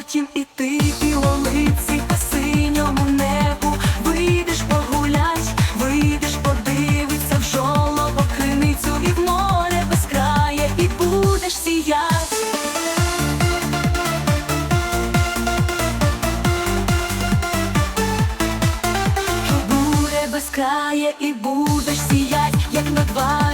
потім і ти пілониці по синьому небу Вийдеш погулять, вийдеш подивиться в жолобок, криницю і в море безкрає і будеш сіять. Море безкрає і будеш сіять, як на два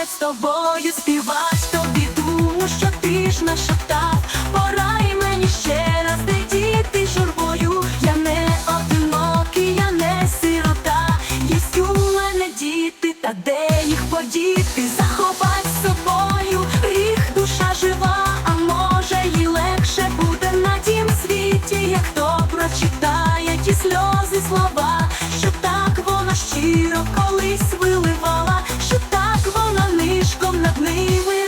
розмовлять з тобою, співать тобі думу, що ти ж нашептав. Порай мені ще раз, діти журбою. Я не одинокий, я не сирота. Єсть у мене діти, та де їх подіти? Заховай з собою, гріх душа жива, а може їй легше буде на тім світі, як хто прочитає ті сльози слова, що так вона щиро колись виливала. me with